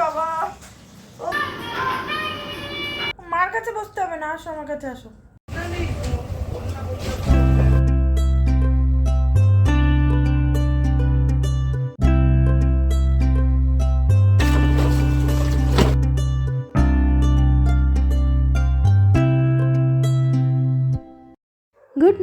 বাবা। মার কাছে বসতে হবে না আসো আমার কাছে আসো।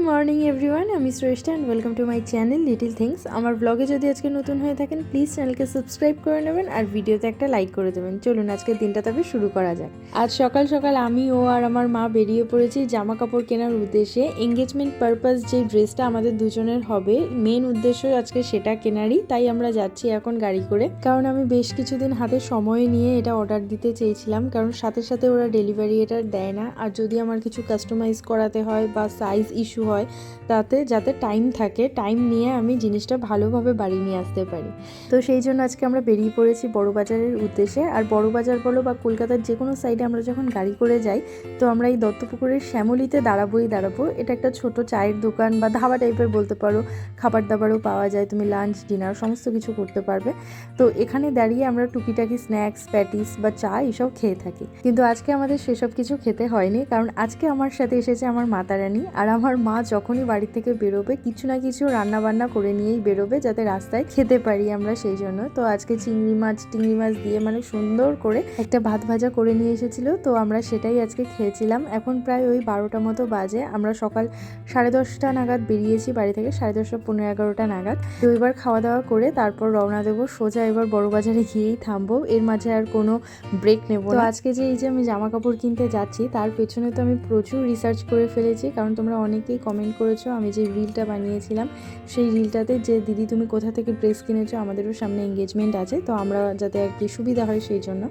Morning, everyone. আমি Shreshtha and welcome to my channel little things আমার ব্লগে যদি আজকে নতুন হয়ে থাকেন প্লিজ চ্যানেলকে সাবস্ক্রাইব করে নেবেন আর ভিডিওতে একটা লাইক করে দেবেন। চলুন, আজকের দিনটা তবে শুরু করা যাক। আজ সকাল সকাল আমি, ও আর আমার মা বেরিয়ে পড়েছি জামা কাপড় কেনার উদ্দেশ্যে। এঙ্গেজমেন্ট পারপাস যে ড্রেসটা আমাদের দুজনের হবে মেন উদ্দেশ্য আজকে সেটা কেনারই। তাই আমরা যাচ্ছি এখন গাড়ি করে। কারণ আমি বেশ কিছুদিন হাতে সময় নিয়ে এটা অর্ডার দিতে চেয়েছিলাম। কারণ সাথে সাথে ওরা ডেলিভারি এটা দেয় না। আর যদি আমার কিছু কাস্টমাইজ করাতে হয় বা সাইজ ইস্যু হয়, তাতে যাতে টাইম থাকে টাইম নিয়ে আমি জিনিসটা ভালোভাবে বাড়ি নিয়ে আসতে পারি। তো সেই জন্য আজকে আমরা বেরিয়ে পড়েছি বড়বাজারের উদ্দেশ্যে। আর বড়বাজার বলো বা কলকাতার যে কোনো সাইডে আমরা যখন গাড়ি করে যাই, তো আমরা এই দত্তপুকুরের শ্যামলিতে দাঁড়াবোই দাঁড়াবো। এটা একটা ছোট চায়ের দোকান বা ধাবা টাইপের বলতে পারো। খাবার দাবারও পাওয়া যায়, তুমি লাঞ্চ ডিনার সমস্ত কিছু করতে পারবে। তো এখানে দাঁড়িয়ে আমরা টুকিটাকি স্ন্যাক্স প্যাটিস বা চা এসব খেয়ে থাকি। কিন্তু আজকে আমাদের সেসব কিছু খেতে হয়নি, কারণ আজকে আমার সাথে এসেছে আমার মাতারানি আর আমার মা যখনই বাড়ি থেকে বেরোবে, কিছু না কিছু রান্না বান্না করে নিয়েই বেরোবে যাতে রাস্তায় খেতে পারি আমরা সেই জন্য। তো আজকে চিংড়ি মাছ টিংড়ি মাছ দিয়ে মানে সুন্দর করে একটা ভাত ভাজা করে নিয়ে এসেছিল। তো আমরা সেটাই আজকে খেয়েছিলাম। এখন প্রায় ওই বারোটা মতো বাজে। আমরা সকাল সাড়ে দশটা নাগাদ বেরিয়েছি বাড়ি থেকে, সাড়ে দশটা পনেরো এগারোটা নাগাদ। তো এবার খাওয়া দাওয়া করে তারপর রওনা দেবো। সোজা এবার বড় বাজারে গিয়েই থামবো। এর মাঝে আর কোনো ব্রেক নেব তো আজকে যে এই যে আমি জামা কাপড় কিনতে যাচ্ছি, তার পেছনে তো আমি প্রচুর রিসার্চ করে ফেলেছি। কারণ তোমরা অনেকেই কমেন্ট করেছ, আমি যে রিলটা বানিয়েছিলাম, সেই রিলটাতে যে, দিদি, তুমি কোথা থেকে ড্রেস কিনেছো? আমাদেরও সামনে এঙ্গেজমেন্ট আছে, তো আমরা যাতে আর কি সুবিধা হয় সেই জন্য।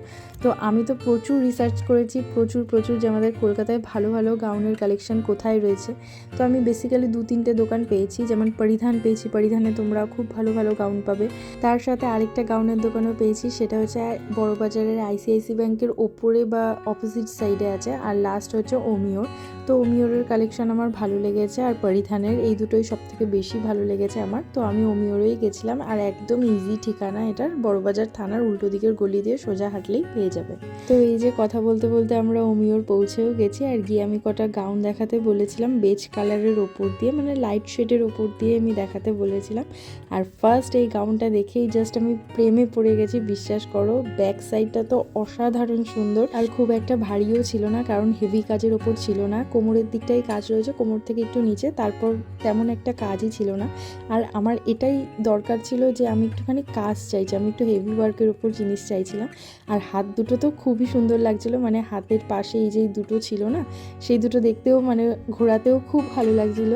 তো আমি তো প্রচুর রিসার্চ করেছি, প্রচুর প্রচুর যে আমাদের কলকাতায় ভালো ভালো গাউনের কালেকশন কোথায় রয়েছে। তো আমি বেসিক্যালি দু, তিনটে দোকান পেয়েছি, যেমন পরিধান পেয়েছি, পরিধানে তোমরা খুব ভালো ভালো গাউন পাবে। তার সাথে আরেকটা গাউনের দোকানও পেয়েছি, সেটা হচ্ছে বড়বাজারের আইসিআইসি ব্যাংকের ওপরে বা অপোজিট সাইডে আছে, আর লাস্ট হচ্ছে ওমিওর তো ওমিওরের কালেকশন আমার ভালো লেগেছে আর পরিধানের এই দুটোই সব থেকে বেশি ভালো লেগেছে আমার। তো আমি ওমিওরেই গেছিলাম আর একদম ইজি ঠিকানা এটার, বড়বাজার থানার উল্টো দিকের গলি দিয়ে সোজা হাঁটলেই পেয়ে যাবে। তো এই যে কথা বলতে বলতে আমরা ওমিওর পৌঁছেও গেছি আর গিয়ে আমি কটা গাউন দেখাতে বলেছিলাম বেজ কালারের ওপর দিয়ে মানে লাইট শেডের ওপর দিয়ে আমি দেখাতে বলেছিলাম। আর ফার্স্ট এই গাউনটা দেখেই জাস্ট আমি প্রেমে পড়ে গেছি, বিশ্বাস করো ব্যাক সাইডটা তো অসাধারণ সুন্দর। আর খুব একটা ভারীও ছিল না, কারণ হেভি কাজের ওপর ছিল না কোমরের দিকটাই কাজ রয়েছে, কোমর থেকে একটু নিচে, তারপর তেমন একটা কাজই ছিল না। আর আমার এটাই দরকার ছিল যে আমি একটুখানি কাজ চাইছি, আমি একটু হেভি ওয়ার্কের ওপর জিনিস চাইছিলাম। আর হাত দুটো তো খুবই সুন্দর লাগছিল মানে হাতের পাশে এই যে দুটো ছিল না, সেই দুটো দেখতেও মানে ঘোরাতেও খুব ভালো লাগছিল।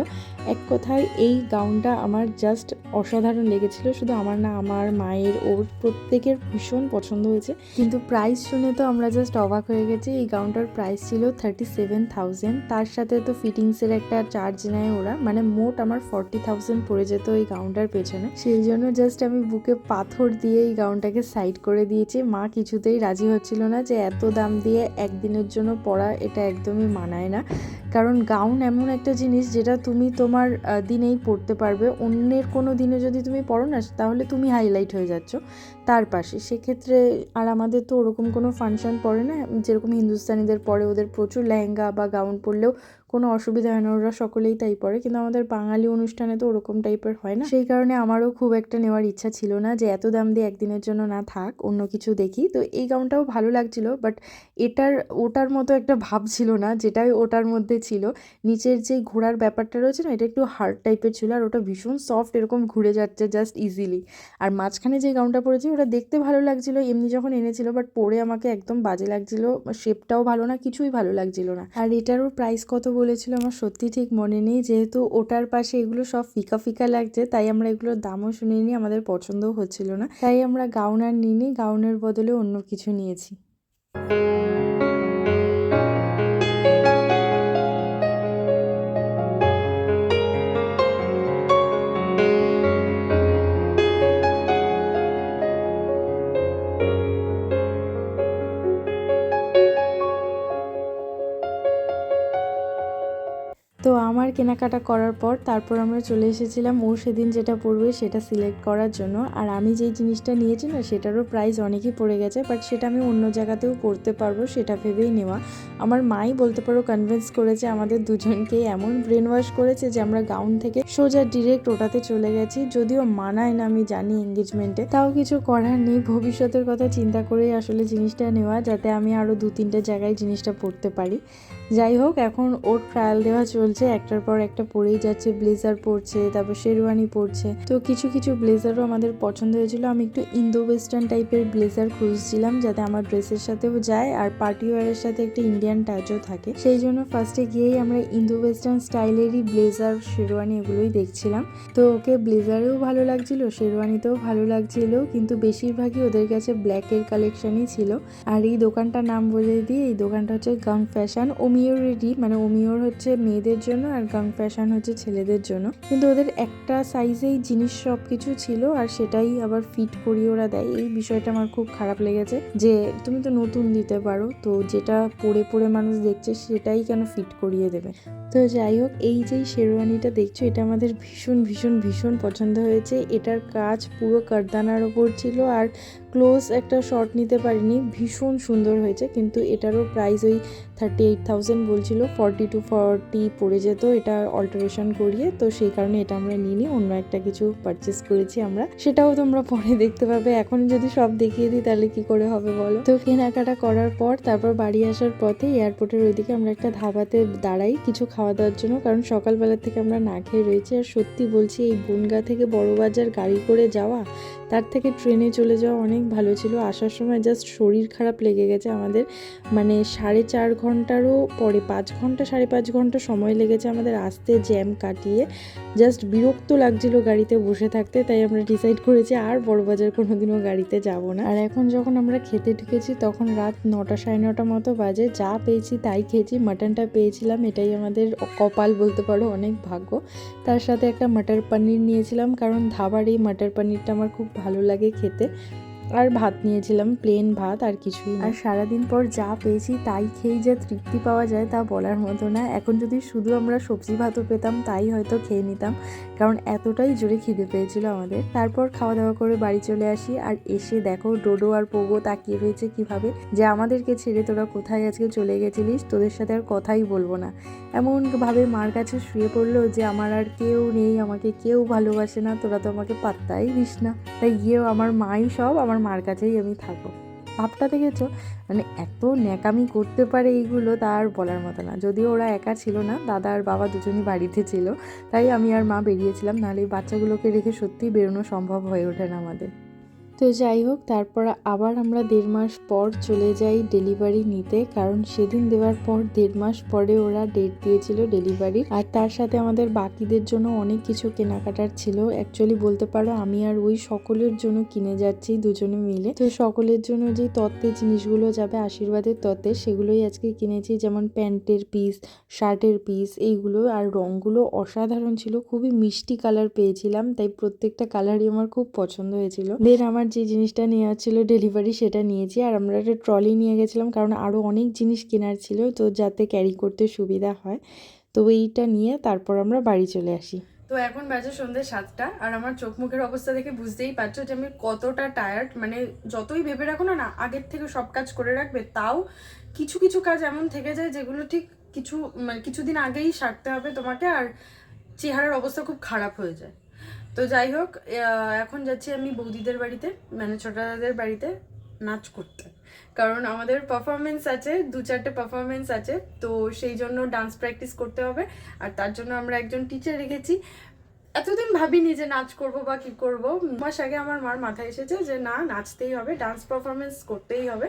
এক কথায় এই গাউনটা আমার জাস্ট অসাধারণ লেগেছিল। শুধু আমার না, আমার মায়ের, ওর প্রত্যেকের ভীষণ পছন্দ হয়েছে। কিন্তু প্রাইস শুনে তো আমরা জাস্ট অবাক হয়ে গেছি। এই গাউনটার প্রাইস ছিল থার্টি সেভেন থাউজেন্ড তার সাথে তো ফিটিংসের একটা চার্জ নেয় ওরা। মানে মোট আমার ফর্টি থাউজেন্ড পড়ে যেত এই গাউনটার পেছনে। সেই জন্য জাস্ট আমি বুকে পাথর দিয়ে এই গাউনটাকে সাইড করে দিয়েছি। মা কিছুতেই রাজি হচ্ছিল না যে এত দাম দিয়ে একদিনের জন্য পরা এটা একদমই মানায় না। কারণ গাউন এমন একটা জিনিস যেটা তুমি তোমার আহ, দিনেই পড়তে পারবে। অন্যের কোনো দিনে যদি তুমি পড়ো না তাহলে তুমি হাইলাইট হয়ে যাচ্ছ তার পাশে। সেক্ষেত্রে আর আমাদের তো ওরকম কোনো ফাংশন পড়ে না। যেরকম হিন্দুস্তানিদের পরে ওদের প্রচুর লেহেঙ্গা বা গাউন পরলেও কোনো অসুবিধা হয় না, ওরা সকলেই তাই পরে কিন্তু আমাদের বাঙালি অনুষ্ঠানে তো ওরকম টাইপের হয় না। সেই কারণে আমারও খুব একটা নেওয়ার ইচ্ছা ছিল না যে এত দাম দিয়ে একদিনের জন্য না থাক, অন্য কিছু দেখি। তো এই গাউনটাও ভালো লাগছিল, বাট এটার, ওটার মতো একটা ভাব ছিল না, যেটাই ওটার মধ্যে ছিল। নিচের যে ঘোরার ব্যাপারটা রয়েছে না, এটা একটু হার্ড টাইপের ছিল, আর ওটা ভীষণ সফট এরকম ঘুরে যাচ্ছে জাস্ট ইজিলি আর মাঝখানে যে গাউনটা পরেছি, ওটা দেখতে ভালো লাগছিল, এমনি যখন এনেছিল বাট পরে আমাকে একদম বাজে লাগছিল শেপটাও ভালো না, কিছুই ভালো লাগছিল না। আর এটারও প্রাইস কত বলেছিল আমার সত্যি ঠিক মনে নেই। যেহেতু ওটার পাশে এগুলো সব ফিকা ফিকা লাগছে, তাই আমরা এগুলোর দামও শুনিনি আমাদের পছন্দও হচ্ছিল না। তাই আমরা গাউন আর নিইনি, গাউনের বদলে অন্য কিছু নিয়েছি। কেনাকাটা করার পর তারপর আমরা চলে এসেছিলাম। ও সেদিন যেটা পড়বে সেটা সিলেক্ট করার জন্য। আর আমি যেই জিনিসটা নিয়েছি না, সেটারও প্রাইস অনেকই পড়ে গেছে। বাট সেটা আমি অন্য জায়গাতেও পড়তে পারব, সেটা ভেবেই নেওয়া। আমার মাই বলতে পারো কনভিন্স করেছে আমাদের দুজনকে, এমন ব্রেন ওয়াশ করেছে যে আমরা গাউন থেকে সোজা ডিরেক্ট ওটাতে চলে গেছি। যদিও মানায় না, আমি জানি এঙ্গেজমেন্টে তাও কিছু করার নেই। ভবিষ্যতের কথা চিন্তা করেই আসলে জিনিসটা নেওয়া, যাতে আমি আরও দু তিনটে জায়গায় জিনিসটা পড়তে পারি। যাই হোক, এখন ওর ট্রায়াল দেওয়া চলছে। একটার পর একটা পরেই যাচ্ছে ব্লেজার পরছে, তারপর শেরওয়ানি পরছে। তো কিছু কিছু ব্লেজারও আমাদের পছন্দ হয়েছিল। আমি একটু ইন্দো ওয়েস্টার্ন টাইপের ব্লেজার খুঁজছিলাম যাতে আমার ড্রেসের সাথেও যায় আর পার্টি ওয়ারের সাথে একটা ইন্ডিয়ান টাচও থাকে। সেই জন্য ফার্স্টে গিয়েই আমরা ইন্দো ওয়েস্টার্ন স্টাইলেরই ব্লেজার শেরওয়ানি এগুলোই দেখছিলাম। তো ওকে ব্লেজারেও ভালো লাগছিল, শেরওয়ানিতেও ভালো লাগছিল, কিন্তু বেশিরভাগই ওদের কাছে ব্ল্যাকের কালেকশনই ছিল। আর এই দোকানটার নাম বলে দিয়ে এই দোকানটা হচ্ছে গাং ফ্যাশন ওমিওরেরই মানে ওমিওর হচ্ছে মেয়েদের জন্য আর গাং ফ্যাশন হচ্ছে ছেলেদের জন্য। কিন্তু ওদের একটা সাইজেই জিনিস সব কিছু ছিল আর সেটাই আবার ফিট করিয়ে ওরা দেয়। এই বিষয়টা আমার খুব খারাপ লেগেছে যে তুমি তো নতুন দিতে পারো, তো যেটা পরে পরে মানুষ দেখছে সেটাই কেন ফিট করিয়ে দেবে? তো যাই হোক, এই যেই শেরওয়ানিটা দেখছ, এটা আমাদের ভীষণ ভীষণ ভীষণ পছন্দ হয়েছে। এটার কাজ পুরো কারদানার ওপর ছিল আর ক্লোজ একটা শট নিতে পারিনি। ভীষণ সুন্দর হয়েছে, কিন্তু এটারও প্রাইস ওই থার্টি এইট থাউজেন্ড বলছিল ফর্টি টু ফর্টি পড়ে যেত, এটা অল্টারেশন করিয়ে, তো সেই কারণে এটা আমরা নিইনি, অন্য একটা কিছু পারচেস করেছি আমরা। সেটাও তোমরা পরে দেখতে পাবে, এখন যদি সব দেখিয়ে দিই তাহলে কি করে হবে বলো? তো কেনাকাটা করার পর, তারপর বাড়ি আসার পথে এয়ারপোর্টের ওইদিকে আমরা একটা ধাবাতে দাঁড়াই, কিছু খাওয়া দাওয়ার জন্য, কারণ সকালবেলা থেকে আমরা না খেয়ে রয়েছি। আর সত্যি বলছি, এই বনগা থেকে বড়বাজার গাড়ি করে যাওয়া তার থেকে ট্রেনে চলে যাওয়া অনেক ভালো ছিল। আসার সময় জাস্ট শরীর খারাপ লেগে গেছে আমাদের। মানে সাড়ে চার ঘন্টারও পরে পাঁচ ঘণ্টা, সাড়ে পাঁচ ঘণ্টা সময় লেগেছে আমাদের আসতে জ্যাম কাটিয়ে। জাস্ট বিরক্ত লাগছিল গাড়িতে বসে থাকতে, তাই আমরা ডিসাইড করেছি আর বড়বাজার কোনোদিনও গাড়িতে যাব না। আর এখন যখন আমরা খেতে ঢুকেছি, তখন রাত নটা সাড়ে নটা মতো বাজে। যা পেয়েছি তাই খেয়েছি, মাটনটা পেয়েছিলাম, এটাই আমাদের কপাল বলতে পারো অনেক ভাগ্য। তার সাথে একটা মাটার পনির নিয়েছিলাম, কারণ ধাবার এই মাটার পনিরটা আমার খুব ভালো লাগে খেতে। আর ভাত নিয়েছিলাম প্লেন ভাত, আর কিছুই। আর সারাদিন পর যা পেয়েছি তাই খেয়েই যা তৃপ্তি পাওয়া যায় তা বলার মতো না। এখন যদি শুধু আমরা সবজি ভাতও পেতাম, তাই হয়তো খেয়ে নিতাম। কারণ এতটাই জোরে খিদে পেয়েছিল আমাদের। তারপর খাওয়া দাওয়া করে বাড়ি চলে আসি, আর এসে দেখো ডোডো আর পোগো তাকিয়ে রয়েছে কীভাবে। যে আমাদেরকে ছেড়ে তোরা কোথায় আজকে চলে গেছিলিস, তোদের সাথে আর কথাই বলব না। এমনভাবে মার কাছে শুয়ে পড়ল যে আমার আর কেউ নেই, আমাকে কেউ ভালোবাসে না, তোরা তো আমাকে পাত্তাই দিস না। তাই গিয়েও আমার মাই সব, আমার মার কাছেই আমি থাকব। ভাবটা দেখেছ? মানে এত ন্যাকামি করতে পারে এইগুলো তা আর বলার মতো না। যদিও ওরা একা ছিল না, দাদা আর বাবা দুজনই বাড়িতে ছিল, তাই আমি আর মা বেরিয়েছিলাম, নাহলে এই বাচ্চাগুলোকে রেখে সত্যিই বেরোনো সম্ভব হয়ে ওঠে না আমাদের। তো যাই হোক, তারপর আবার আমরা দেড় মাস পর চলে যাই ডেলিভারি নিতে। কারণ সেদিন দেওয়ার পর দেড় মাস পরে ওরা ডেট দিয়েছিল ডেলিভারি আর তার সাথে আমাদের বাকিদের জন্য অনেক কিছু কেনাকাটার ছিল। অ্যাকচুয়ালি বলতে পারো, আমি আর ওই সকলের জন্য কিনে যাচ্ছি দুজনে মিলে। তো সকলের জন্য যে তত্ত্বে জিনিসগুলো যাবে, আশীর্বাদের তত্ত্বে, সেগুলোই আজকে কিনেছি। যেমন প্যান্টের পিস শার্টের পিস এইগুলো। আর রঙগুলো অসাধারণ ছিল। খুবই মিষ্টি কালার পেয়েছিলাম, তাই প্রত্যেকটা কালারই আমার খুব পছন্দ হয়েছিল। দেন আমার যে জিনিসটা নেওয়া ছিল ডেলিভারি সেটা নিয়েছি। আর আমরা একটা ট্রলি নিয়ে গেছিলাম, কারণ আরও অনেক জিনিস কেনার ছিল, তো যাতে ক্যারি করতে সুবিধা হয়। তো এইটা নিয়ে তারপর আমরা বাড়ি চলে আসি। তো এখন বাজে সন্ধ্যে সাতটা, আর আমার চোখ মুখের অবস্থা দেখে বুঝতেই পারছ যে আমি কতটা টায়ার্ড মানে যতই ভেবে রাখো না না, আগের থেকে সব কাজ করে রাখবে, তাও কিছু কিছু কাজ এমন থেকে যায় যেগুলো ঠিক কিছু মানে কিছুদিন আগেই সারতে হবে তোমাকে, আর চেহারার অবস্থা খুব খারাপ হয়ে যায়। তো যাই হোক এখন যাচ্ছি আমি বৌদিদের বাড়িতে মানে ছোট দাদাদের বাড়িতে নাচ করতে। কারণ আমাদের পারফরমেন্স আছে, দু চারটে পারফরমেন্স আছে, তো সেই জন্য ডান্স প্র্যাকটিস করতে হবে। আর তার জন্য আমরা একজন টিচার রেখেছি। এতদিন ভাবিনি যে নাচ করব বা কি করব। মাস আগে আমার মার মাথায় এসেছে যে, না, নাচতেই হবে ডান্স পারফরমেন্স করতেই হবে।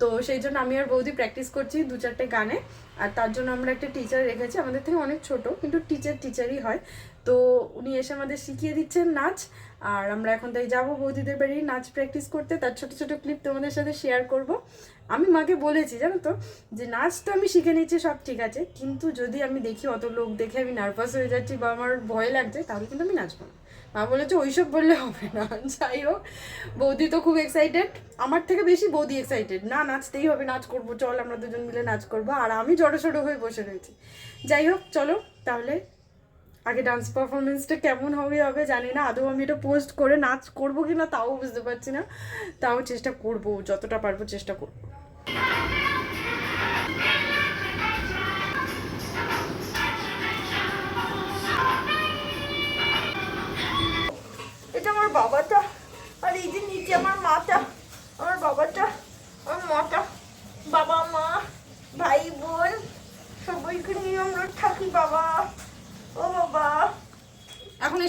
তো সেই জন্য আমি আর বৌদি প্র্যাকটিস করছি দু চারটে গানে। আর তার জন্য আমরা একটা টিচার রেখেছি। আমাদের থেকে অনেক ছোট, কিন্তু টিচার টিচারই হয়। তো উনি এসে আমাদের শিখিয়ে দিচ্ছেন নাচ। আর আমরা এখন তাই যাব বৌদিদের বাড়ি নাচ প্র্যাকটিস করতে। তার ছোট ছোট ক্লিপ তোমাদের সাথে শেয়ার করব। আমি মাকে বলেছি, জানো তো, যে নাচ তো আমি শিখে নিচ্ছি সব ঠিক আছে। কিন্তু যদি আমি দেখি অত লোক দেখে আমি নার্ভাস হয়ে যাচ্ছি বা আমার ভয় লাগছে, তাহলে কিন্তু আমি নাচবো না। মা বলেছে, ওইসব বললে হবে না। যাই হোক, বৌদি তো খুব এক্সাইটেড আমার থেকে বেশি বৌদি এক্সাইটেড না, নাচতেই হবে, নাচ করব, চল আমরা দুজন মিলে নাচ করব। আর আমি জড়ো সড়ো হয়ে বসে রয়েছি। যাই হোক, চলো তাহলে আগে ডান্স পারফরমেন্সটা কেমন হবে হবে জানি না। আদৌ আমি এটা পোস্ট করে নাচ করব কি না তাও বুঝতে পারছি না। তাও চেষ্টা করব, যতটা পারব চেষ্টা করব। এটা আমার বাবাটা, আর এই যে নিচে আমার মাটা, আমার বাবাটা, আমার মাটা, বাবা মা, ভাই বোন, সবাইকে নিয়ে আমরা থাকি বাবা।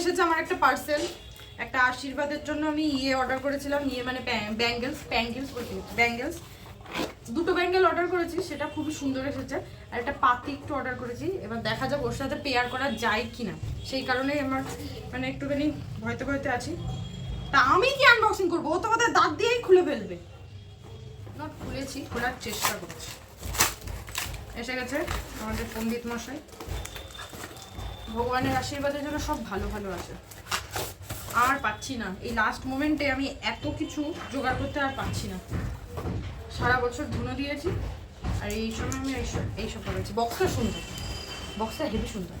এসেছে আমার একটা পার্সেল একটা আশীর্বাদের জন্য আমি ইয়ে অর্ডার করেছিলাম ইয়ে মানে ব্যাঙ্গেলস ব্যাঙ্গেলস ব্যাঙ্গেলস দুটো ব্যাঙ্গেল অর্ডার করেছি, সেটা খুবই সুন্দর এসেছে। আর একটা পাতি একটু অর্ডার করেছি, এবার দেখা যাক ওর সাথে পেয়ার করা যায় কি না সেই কারণেই আমার মানে একটুখানি ভয়তে ভয়তে আছি। তা আমি কি আনবক্সিং করব? ও তো বোধহয় দাঁত দিয়েই খুলে ফেলবে। না খুলেছি, খোলার চেষ্টা করছি। এসে গেছে আমাদের পণ্ডিত মশাই ভগবানের আশীর্বাদের জন্য সব ভালো ভালো আছে। আর পাচ্ছি না। এই লাস্ট মোমেন্টে আমি এত কিছু জোগাড় করতে আর পাচ্ছি না। সারা বছর ধুনো দিয়েছি, আর এই সময় আমি এইসব করেছি। বক্সটা সুন্দর। বক্সটা হেভি সুন্দর।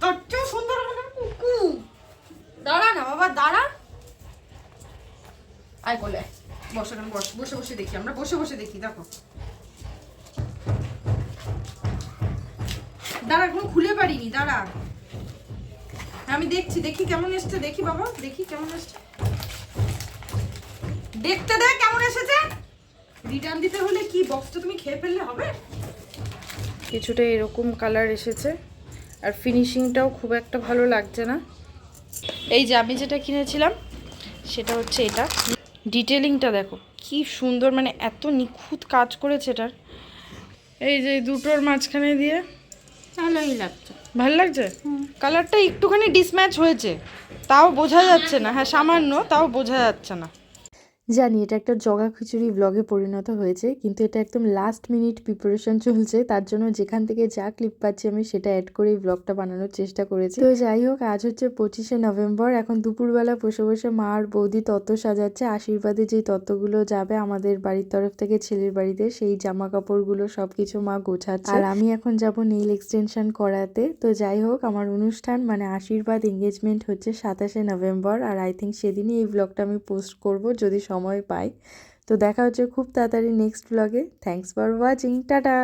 তোর চেয়েও সুন্দর দাঁড়া না, বাবা, দাঁড়া। আয় কোলে। বস, বসে বসে দেখি আমরা। বসে বসে দেখি, দেখো। দাঁড়া, এখন খুলে পারিনি, দাঁড়া। আমি দেখছি, দেখি কেমন এসছে, দেখি বাবা, দেখি কেমন এসছে। দেখতে দে কেমন এসেছে। রিটার্ন দিতে হলে কি বক্সটা তুমি খেয়ে ফেললে হবে? কিছুটা এরকম কালার এসেছে, আর ফিনিশিংটাও খুব একটা ভালো লাগছে না। এই যে আমি যেটা কিনেছিলাম, সেটা হচ্ছে এটা। ডিটেলিংটা দেখো, কি সুন্দর মানে এত নিখুঁত কাজ করেছে এটার। এই যে দুটোর মাঝখানে দিয়ে ভালোই লাগছে। ভালো লাগছে? কালারটা একটুখানি ডিসম্যাচ হয়েছে। তাও বোঝা যাচ্ছে না। হ্যাঁ সামান্য তাও বোঝা যাচ্ছে না। জানি এটা একটা জগা খিচুড়ি ব্লগে পরিণত হয়েছে, কিন্তু এটা একদম লাস্ট মিনিট প্রিপারেশন চলছে, তার জন্য যেখান থেকে যা ক্লিপ পাচ্ছি আমি সেটা অ্যাড করে এই ব্লগটা বানানোর চেষ্টা করেছি। তো যাই হোক, আজ হচ্ছে পঁচিশে নভেম্বর, এখন দুপুরবেলা বসে বসে মা আর বৌদি তত্ত্ব সাজাচ্ছে, আশীর্বাদে যেই তত্ত্বগুলো যাবে আমাদের বাড়ির তরফ থেকে, ছেলের বাড়িতে, সেই জামা কাপড়গুলো সব কিছু মা গোছাচ্ছে। আর আমি এখন যাব নেইল এক্সটেনশন করাতে। তো যাই হোক, আমার অনুষ্ঠান মানে আশীর্বাদ এঙ্গেজমেন্ট হচ্ছে সাতাশে নভেম্বর, আর আই থিঙ্ক সেদিনই এই ব্লগটা আমি পোস্ট করব, যদি সময় পাই। তো দেখা হচ্ছে খুব তাড়াতাড়ি নেক্সট ব্লগে থ্যাংকস ফর ওয়াচিং টাটা!